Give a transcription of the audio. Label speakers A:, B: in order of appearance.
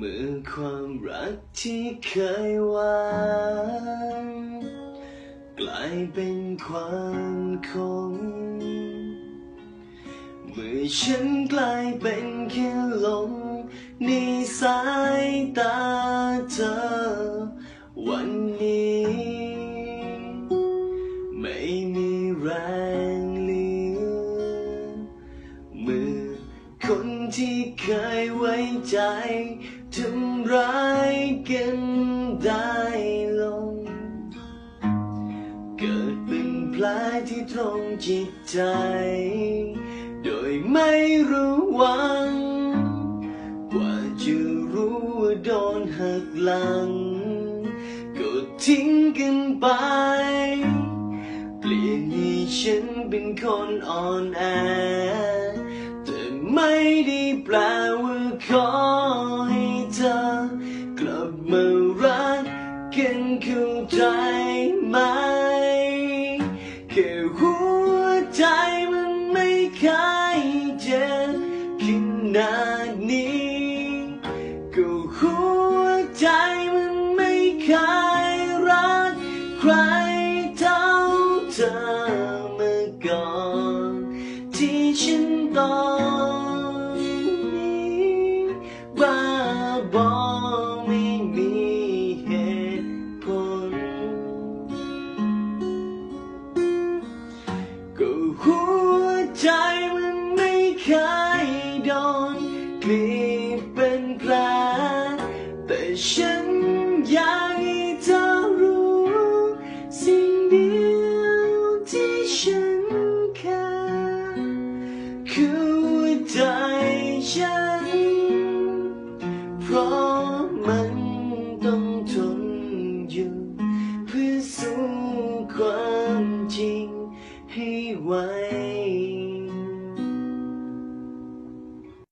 A: เมื่อความรักที่เคยหวานกลายเป็นความคง เมื่อฉันกลายเป็นแค่ลมในสายตาเธอ ที่เคยไว้ใจทำร้ายกันได้ลง เกิดเป็นแผลที่ตรงจิตใจ โดยไม่รู้วัง กว่าจะรู้ว่าโดนหักหลัง ก็ทิ้งกันไป เปลี่ยนให้ฉันเป็นคนอ่อนแอ ไม่ได้แปลว่าขอให้เธอกลับมารักกันเข้าใจไหมแค่หัวใจมันไม่เคยเจ็บขนาดนี้ก็หัวใจมันไม่เคยรักใครเท่าเธอมาก่อนที่ฉันต้อง หัวใจมันไม่เคยโดนกรีดเป็นแผลแต่ฉันอยากให้เธอรู้ สิ่งเดียวที่ฉันแค่คือหัวใจฉัน เพราะมันต้องทนอยู่เพื่อสู้ความ way.